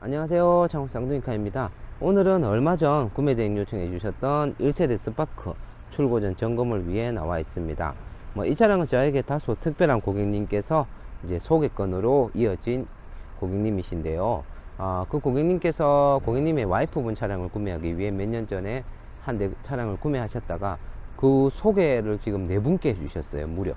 안녕하세요. 창업 쌍둥이카입니다. 오늘은 얼마 전 구매 대행 요청해 주셨던 1세대 스파크 출고 전 점검을 위해 나와 있습니다. 뭐 이 차량은 저에게 다소 특별한 고객님께서 이제 소개권으로 이어진 고객님이신데요. 아, 그 고객님께서 고객님의 와이프분 차량을 구매하기 위해 몇 년 전에 한 대 차량을 구매하셨다가 그 소개를 지금 네 분께 해주셨어요 무려.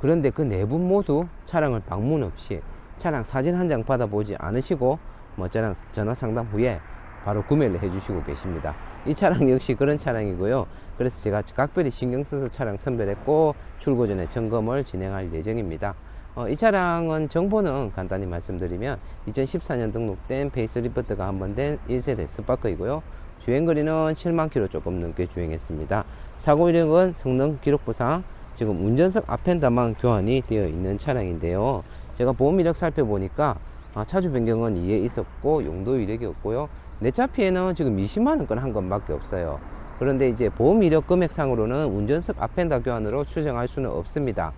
그런데 그 네 분 모두 차량을 방문 없이 차량 사진 한 장 받아보지 않으시고 뭐 저랑 전화 상담 후에 바로 구매를 해주시고 계십니다. 이 차량 역시 그런 차량이고요. 그래서 제가 각별히 신경 써서 차량 선별했고 출고 전에 점검을 진행할 예정입니다. 어, 이 차량은 정보는 간단히 말씀드리면 2014년 등록된 페이스리프트가 한 번 된 1세대 스파크이고요. 주행거리는 7만 킬로 조금 넘게 주행했습니다. 사고 이력은 성능 기록 부상 지금 운전석 앞펜다만 교환이 되어 있는 차량인데요. 제가 보험 이력 살펴보니까 아, 차주 변경은 2에 있었고 용도 이력이 없고요. 내차 피해는 지금 20만 원권 한 건밖에 없어요. 그런데 이제 보험 이력 금액상으로는 운전석 앞펜다 교환으로 추정할 수는 없습니다.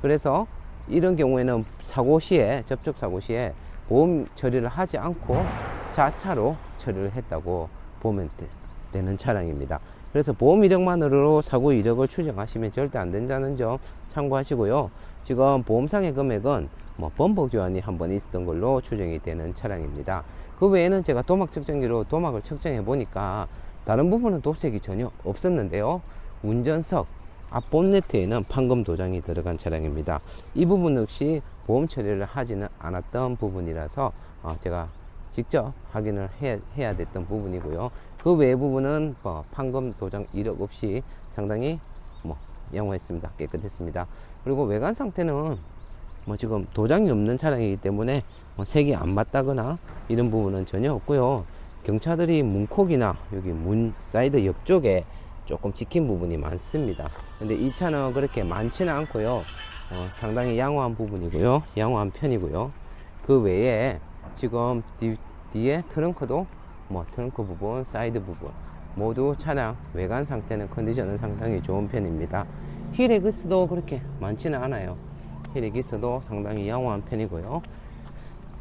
그래서 이런 경우에는 사고 시에 접촉 사고 시에 보험 처리를 하지 않고 자차로 처리를 했다고 보면 되- 되는 차량입니다. 그래서 보험 이력만으로 사고 이력을 추정하시면 절대 안 된다는 점 참고하시고요. 지금 보험상의 금액은 뭐 범버 교환이 한 번 있었던 걸로 추정이 되는 차량입니다. 그 외에는 제가 도막 측정기로 도막을 측정해 보니까 다른 부분은 도색이 전혀 없었는데요. 운전석 앞 본네트에는 판금 도장이 들어간 차량입니다. 이 부분 역시 보험 처리를 하지는 않았던 부분이라서 어, 제가 직접 확인을 해야, 해야 됐던 부분이고요. 그 외 부분은 뭐 판금 도장 이력 없이 상당히 뭐 양호했습니다. 깨끗했습니다. 그리고 외관 상태는 뭐 지금 도장이 없는 차량이기 때문에 뭐 색이 안 맞다거나 이런 부분은 전혀 없고요. 경차들이 문콕이나 여기 문 사이드 옆쪽에 조금 찍힌 부분이 많습니다. 근데 이 차는 그렇게 많지는 않고요. 어, 상당히 양호한 부분이고요. 양호한 편이고요. 그 외에 지금 뒤, 뒤에 트렁크도 뭐 트렁크 부분, 사이드 부분 모두 차량 외관 상태는 컨디션은 상당히 좋은 편입니다. 힐에그스도 그렇게 많지는 않아요. 힐에그스도 상당히 양호한 편이고요.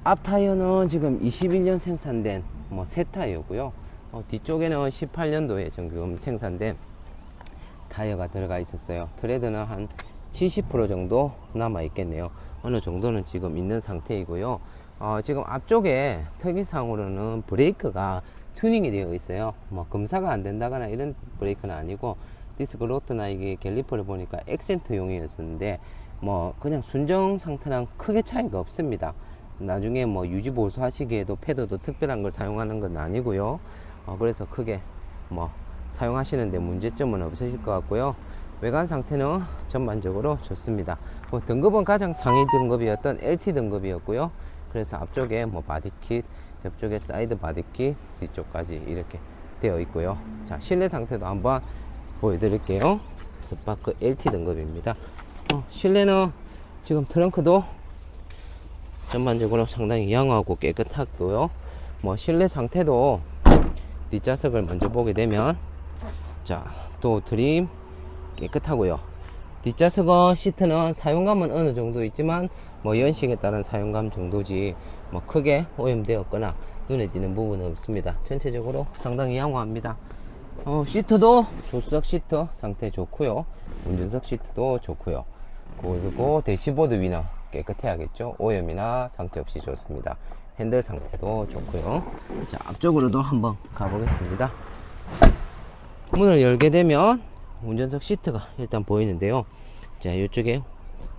앞 타이어는 지금 21년 생산된 뭐 새 타이어고요. 어, 뒤쪽에는 18년도에 지금 생산된 타이어가 들어가 있었어요. 트레드는 한 70% 정도 남아 있겠네요. 어느 정도는 지금 있는 상태이고요. 어, 지금 앞쪽에 특이사항으로는 브레이크가 튜닝이 되어 있어요. 뭐 검사가 안 된다거나 이런 브레이크는 아니고 디스크 로트나 이게 갤리퍼를 보니까 액센트용이었는데 뭐 그냥 순정 상태랑 크게 차이가 없습니다. 나중에 뭐 유지 보수 하시기에도 패드도 특별한 걸 사용하는 건 아니고요. 어, 그래서 크게 뭐 사용하시는데 문제점은 없으실 것 같고요. 외관 상태는 전반적으로 좋습니다. 뭐 등급은 가장 상위 등급이었던 LT 등급이었고요. 그래서 앞쪽에 뭐 바디킷, 옆쪽에 사이드 바디킷, 뒤쪽까지 이렇게 되어 있고요. 자, 실내 상태도 한번 보여드릴게요. 스파크 LT 등급입니다. 어, 실내는 지금 트렁크도 전반적으로 상당히 양호하고 깨끗하고요. 뭐 실내 상태도 뒷좌석을 먼저 보게 되면 자, 또 드림 깨끗하고요. 뒷좌석은 시트는 사용감은 어느 정도 있지만 뭐 연식에 따른 사용감 정도지 뭐 크게 오염되었거나 눈에 띄는 부분은 없습니다. 전체적으로 상당히 양호합니다. 어, 시트도 조수석 시트 상태 좋고요. 운전석 시트도 좋고요. 그리고 대시보드 위너 깨끗해야겠죠. 오염이나 상태 없이 좋습니다. 핸들 상태도 좋고요. 자, 앞쪽으로도 한번 가보겠습니다. 문을 열게 되면 운전석 시트가 일단 보이는데요. 자, 이쪽에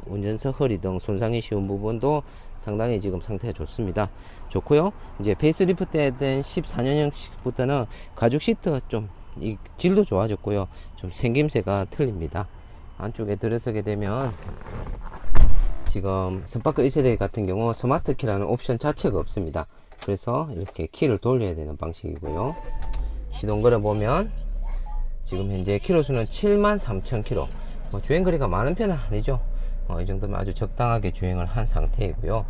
운전석 허리 등 손상이 쉬운 부분도 상당히 지금 상태가 좋습니다. 좋고요. 이제 페이스리프트 된 14년형부터는 가죽 시트 좀이 질도 좋아졌고요. 좀 생김새가 틀립니다. 안쪽에 들어서게 되면 지금 스파크 1세대 같은 경우 스마트 키라는 옵션 자체가 없습니다. 그래서 이렇게 키를 돌려야 되는 방식이고요. 시동 걸어 보면 지금 현재 키로수는 73,000km. 뭐 주행 거리가 많은 편은 아니죠. 어, 이 정도면 아주 적당하게 주행을 한 상태이고요.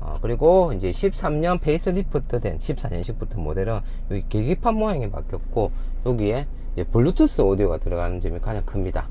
어, 그리고 이제 13년 페이스리프트 된 14년식부터 모델은 여기 계기판 모양이 바뀌었고 여기에 이제 블루투스 오디오가 들어가는 점이 가장 큽니다.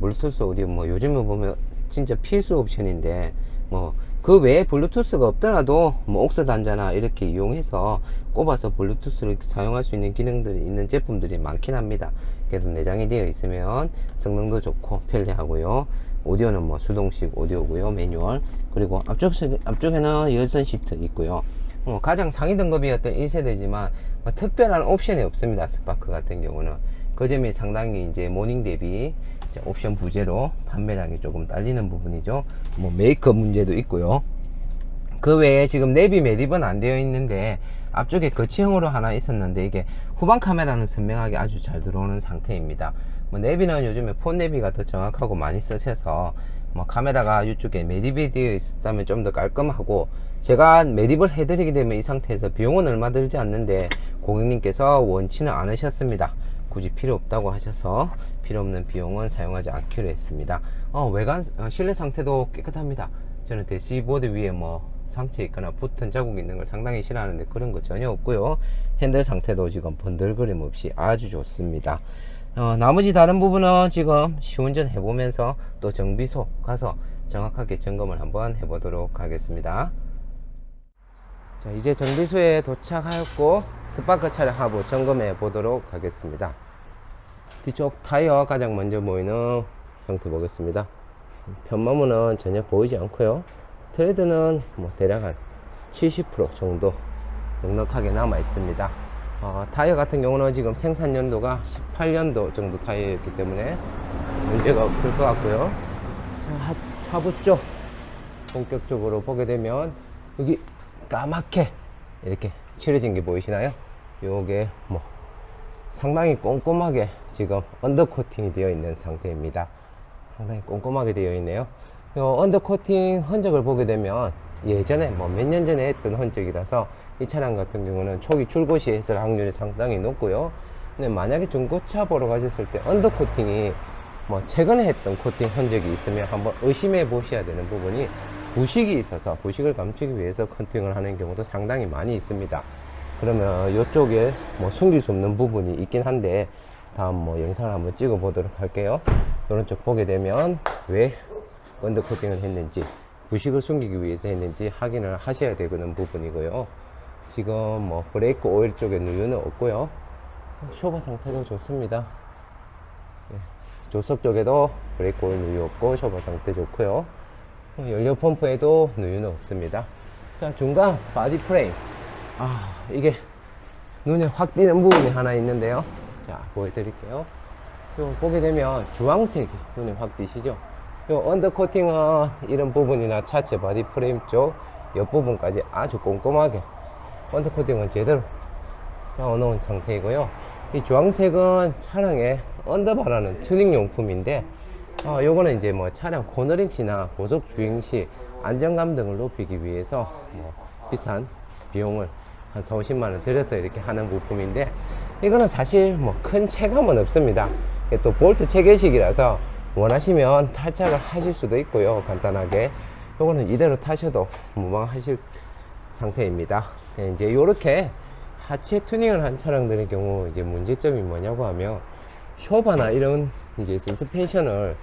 블루투스 오디오 뭐 요즘에 보면 진짜 필수 옵션인데 뭐 그 외에 블루투스가 없더라도 뭐 옥스 단자나 이렇게 이용해서 꼽아서 블루투스를 사용할 수 있는 기능들이 있는 제품들이 많긴 합니다. 그래도 내장이 되어 있으면 성능도 좋고 편리하고요. 오디오는 뭐 수동식 오디오고요. 매뉴얼. 그리고 앞쪽, 앞쪽에는 열선 시트 있고요. 어, 가장 상위 등급이었던 1세대지만 뭐 특별한 옵션이 없습니다. 스파크 같은 경우는. 그 점이 상당히 이제 모닝 대비 이제 옵션 부재로 판매량이 조금 딸리는 부분이죠. 뭐 메이크업 문제도 있고요. 그 외에 지금 내비 매립은 안 되어 있는데 앞쪽에 거치형으로 하나 있었는데 이게 후방 카메라는 선명하게 아주 잘 들어오는 상태입니다. 뭐 내비는 요즘에 폰 내비가 더 정확하고 많이 쓰셔서 뭐 카메라가 이쪽에 매립이 되어 있었다면 좀 더 깔끔하고 제가 매립을 해드리게 되면 이 상태에서 비용은 얼마 들지 않는데 고객님께서 원치는 않으셨습니다. 굳이 필요 없다고 하셔서 필요 없는 비용은 사용하지 않기로 했습니다. 어, 외관 어, 실내 상태도 깨끗합니다. 저는 대시보드 위에 뭐 상처 있거나 붙은 자국 있는 걸 상당히 싫어하는데 그런 거 전혀 없고요. 핸들 상태도 지금 번들거림 없이 아주 좋습니다. 어, 나머지 다른 부분은 지금 시운전 해보면서 또 정비소 가서 정확하게 점검을 한번 해보도록 하겠습니다. 자, 이제 정비소에 도착하였고 스파크 차량 하부 점검해 보도록 하겠습니다. 뒤쪽 타이어 가장 먼저 보이는 상태 보겠습니다. 편마모는 전혀 보이지 않고요. 트레드는 뭐 대략 한 70% 정도 넉넉하게 남아 있습니다. 어, 타이어 같은 경우는 지금 생산 연도가 18년도 정도 타이어였기 때문에 문제가 없을 것 같고요. 자, 하- 하부 쪽 본격적으로 보게 되면 여기 까맣게 이렇게 칠해진 게 보이시나요? 요게 뭐 상당히 꼼꼼하게 지금 언더 코팅이 되어 있는 상태입니다. 상당히 꼼꼼하게 되어 있네요. 요 언더 코팅 흔적을 보게 되면 예전에 뭐 몇 년 전에 했던 흔적이라서 이 차량 같은 경우는 초기 출고 시 했을 확률이 상당히 높고요. 근데 만약에 중고차 보러 가셨을 때 언더 코팅이 뭐 최근에 했던 코팅 흔적이 있으면 한번 의심해 보셔야 되는 부분이 부식이 있어서 부식을 감추기 위해서 커팅을 하는 경우도 상당히 많이 있습니다. 그러면 이쪽에 뭐 숨길 수 없는 부분이 있긴 한데 다음 뭐 영상을 한번 찍어 보도록 할게요. 이런 쪽 보게 되면 왜 언더 코팅을 했는지 부식을 숨기기 위해서 했는지 확인을 하셔야 되는 부분이고요. 지금 뭐 브레이크 오일 쪽에 누유는 없고요. 쇼버 상태도 좋습니다. 예, 조석 쪽에도 브레이크 오일 누유 없고 쇼버 상태 좋고요. 연료 펌프에도 누유는 없습니다. 자 중간 바디 프레임 아 이게 눈에 확 띄는 부분이 하나 있는데요. 자 보여드릴게요. 요 보게 되면 주황색이 눈에 확 띄시죠? 요 언더 코팅은 이런 부분이나 차체 바디 프레임 쪽 옆부분까지 아주 꼼꼼하게 언더 코팅은 제대로 쌓아놓은 상태이고요. 이 주황색은 차량의 언더바라는 튜닝 용품인데 어, 요거는 이제 뭐 차량 코너링 시나 고속 주행 시 안정감 등을 높이기 위해서 뭐 비싼 비용을 한 4, 50만 원 들여서 이렇게 하는 부품인데 이거는 사실 뭐 큰 체감은 없습니다. 또 볼트 체결식이라서 원하시면 탈착을 하실 수도 있고요. 간단하게 요거는 이대로 타셔도 무방하실 상태입니다. 네, 이제 요렇게 하체 튜닝을 한 차량들의 경우 이제 문제점이 뭐냐고 하면 쇼바나 이런 이제 서스펜션을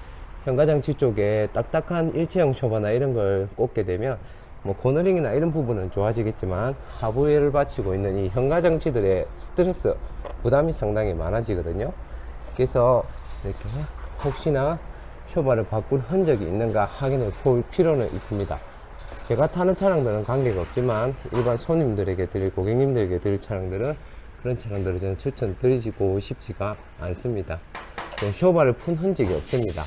현가장치 쪽에 딱딱한 일체형 쇼바나 이런 걸 꽂게 되면 뭐 코너링이나 이런 부분은 좋아지겠지만 하부에를 받치고 있는 이 현가장치들의 스트레스 부담이 상당히 많아지거든요. 그래서 이렇게 혹시나 쇼바를 바꾼 흔적이 있는가 확인해 볼 필요는 있습니다. 제가 타는 차량들은 관계가 없지만 일반 손님들에게 드릴 고객님들에게 드릴 차량들은 그런 차량들을 저는 추천드리고 싶지가 않습니다. 네, 쇼바를 푼 흔적이 없습니다.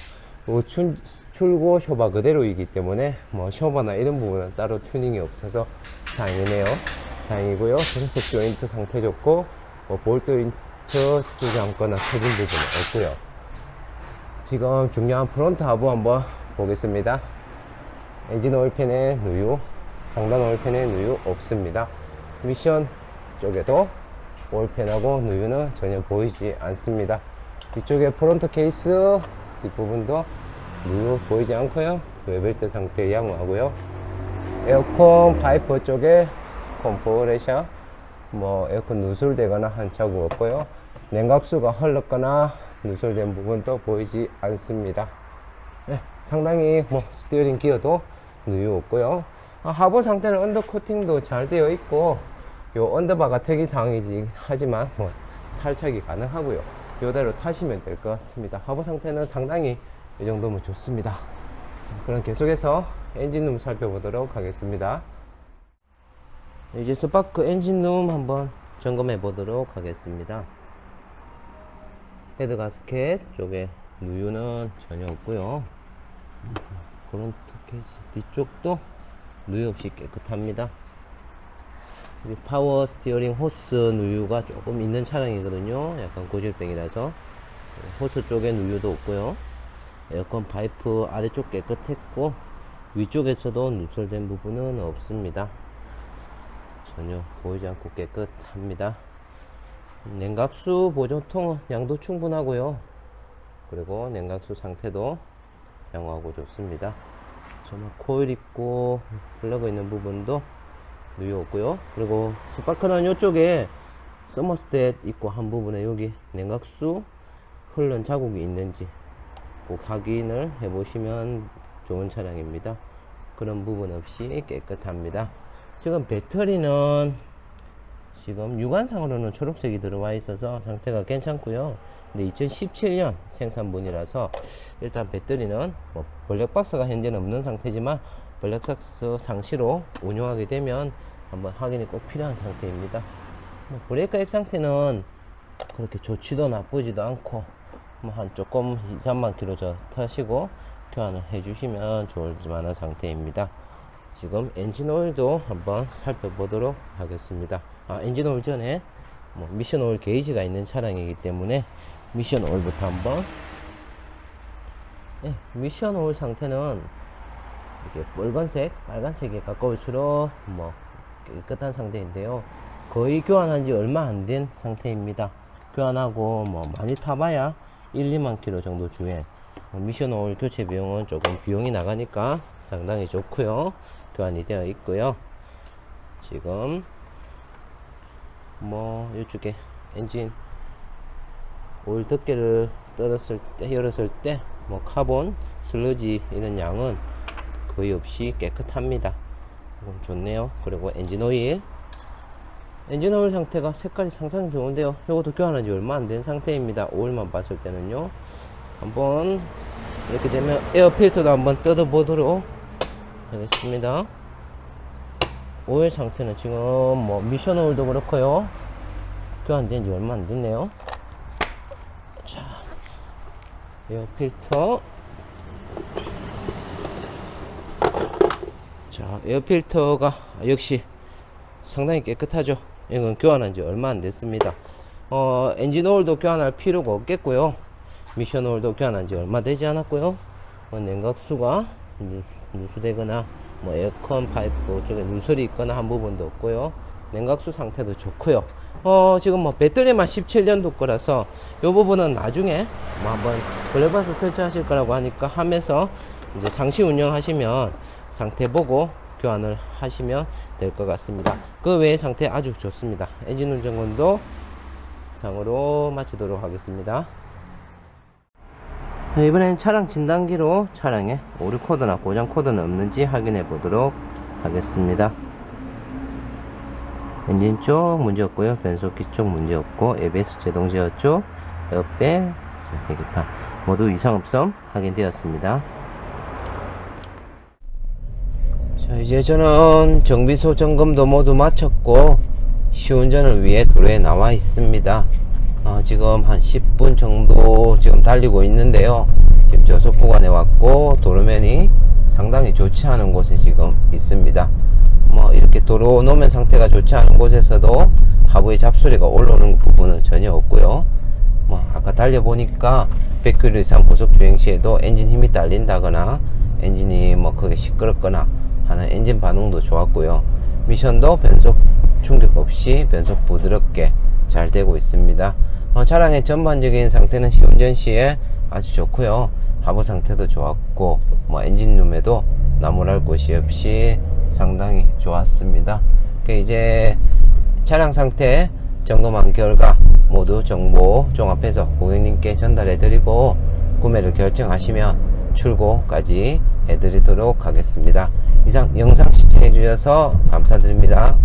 요 출, 출고 쇼바 그대로이기 때문에 뭐 쇼바나 이런 부분은 따로 튜닝이 없어서 다행이네요. 다행이고요. 브레스 조인트 상태 좋고 뭐 볼트 조인트 쓰지 않거나 터진 부분은 없고요. 지금 중요한 프론트 하부 한번 보겠습니다. 엔진 오일팬에 누유, 상단 오일팬에 누유 없습니다. 미션 쪽에도 오일팬하고 누유는 전혀 보이지 않습니다. 이쪽에 프론트 케이스 뒷부분도 누유 보이지 않고요. 웨벨트 상태 양호하고요. 에어컨 파이프 쪽에 컴프레셔 뭐 에어컨 누설되거나 한 자국 없고요. 냉각수가 흘렀거나 누설된 부분도 보이지 않습니다. 네, 상당히 뭐 스티어링 기어도 누유 없고요. 아, 하부 상태는 언더 코팅도 잘 되어 있고 요 언더바가 특이 사항이지 하지만 뭐 탈착이 가능하고요. 요대로 타시면 될 것 같습니다. 하부 상태는 상당히 이 정도면 좋습니다. 자, 그럼 계속해서 엔진룸 살펴보도록 하겠습니다. 이제 스파크 엔진룸 한번 점검해 보도록 하겠습니다. 헤드 가스켓 쪽에 누유는 전혀 없고요. 프론트 케이스 뒤쪽도 누유 없이 깨끗합니다. 이 파워 스티어링 호스 누유가 조금 있는 차량이거든요. 약간 고질병이라서 호스 쪽에 누유도 없고요. 에어컨 파이프 아래쪽 깨끗했고 위쪽에서도 누설된 부분은 없습니다. 전혀 보이지 않고 깨끗합니다. 냉각수 보조통은 양도 충분하고요. 그리고 냉각수 상태도 양호하고 좋습니다. 정말 코일 있고 플러그 있는 부분도 누유 없고요. 그리고 스파크는 이쪽에 서머스탯 있고 한 부분에 여기 냉각수 흐른 자국이 있는지 꼭 확인을 해 보시면 좋은 차량입니다. 그런 부분 없이 깨끗합니다. 지금 배터리는 지금 육안상으로는 초록색이 들어와 있어서 상태가 괜찮고요. 근데 2017년 생산분이라서 일단 배터리는 뭐 블랙박스가 현재는 없는 상태지만 블랙박스 상시로 운용하게 되면 한번 확인이 꼭 필요한 상태입니다. 뭐 브레이크 액 상태는 그렇게 좋지도 나쁘지도 않고 뭐한 조금 2, 3만 킬로 저 타시고 교환을 해주시면 좋을 만한 상태입니다. 지금 엔진 오일도 한번 살펴보도록 하겠습니다. 아, 엔진 오일 전에 뭐 미션 오일 게이지가 있는 차량이기 때문에 미션 오일부터 한번 네, 미션 오일 상태는 이게 빨간색, 빨간색에 가까울수록 뭐 깨끗한 상태인데요. 거의 교환한 지 얼마 안 된 상태입니다. 교환하고 뭐 많이 타봐야 1, 2만 킬로 정도 주행. 어, 미션 오일 교체 비용은 조금 비용이 나가니까 상당히 좋고요. 교환이 되어 있고요. 지금 뭐 이쪽에 엔진 오일 덮개를 떨었을 때 열었을 때 뭐 카본 슬러지 이런 양은 거의 없이 깨끗합니다. 좋네요. 그리고 엔진 오일 엔진 오일 상태가 색깔이 상당히 좋은데요. 이것도 교환한 지 얼마 안 된 상태입니다. 오일만 봤을 때는요. 한번 이렇게 되면 에어 필터도 한번 뜯어 보도록 하겠습니다. 오일 상태는 지금 뭐 미션 오일도 그렇고요. 교환된 지 얼마 안 됐네요. 자, 에어 필터. 자, 에어 필터가 역시 상당히 깨끗하죠. 이건 교환한 지 얼마 안 됐습니다. 어, 엔진 오일도 교환할 필요가 없겠고요. 미션 오일도 교환한 지 얼마 되지 않았고요. 어, 냉각수가 누, 누수 되거나 뭐 에어컨 파이프 쪽에 누설이 있거나 한 부분도 없고요. 냉각수 상태도 좋고요. 어, 지금 뭐 배터리만 17년도 거라서 이 부분은 나중에 뭐 한번 블랙박스 설치하실 거라고 하니까 하면서 이제 상시 운영하시면 상태 보고 교환을 하시면 될 것 같습니다. 그 외의 상태 아주 좋습니다. 엔진 운전건도 상으로 마치도록 하겠습니다. 네, 이번엔 차량 진단기로 차량에 오류 코드나 고장 코드는 없는지 확인해 보도록 하겠습니다. 엔진 쪽 문제 없고요. 변속기 쪽 문제 없고 ABS 제동 제어 쪽 에어백, 계기판 모두 이상 없음 확인되었습니다. 자, 이제 저는 정비소 점검도 모두 마쳤고 시운전을 위해 도로에 나와 있습니다. 어, 지금 한 10분 정도 지금 달리고 있는데요. 지금 저속 구간에 왔고 도로면이 상당히 좋지 않은 곳에 지금 있습니다. 뭐 이렇게 도로 노면 상태가 좋지 않은 곳에서도 하부의 잡소리가 올라오는 부분은 전혀 없고요. 뭐 아까 달려보니까 100km 이상 고속 주행 시에도 엔진 힘이 딸린다거나 엔진이 뭐 크게 시끄럽거나 하는 엔진 반응도 좋았고요. 미션도 변속 충격 없이 변속 부드럽게 잘 되고 있습니다. 어, 차량의 전반적인 상태는 시운전 시에 아주 좋고요. 하부 상태도 좋았고 뭐 엔진룸에도 나무랄 곳이 없이 상당히 좋았습니다. 그 이제 차량 상태 점검한 결과 모두 정보 종합해서 고객님께 전달해 드리고 구매를 결정하시면 출고까지 해드리도록 하겠습니다. 이상 영상 시청해 주셔서 감사드립니다.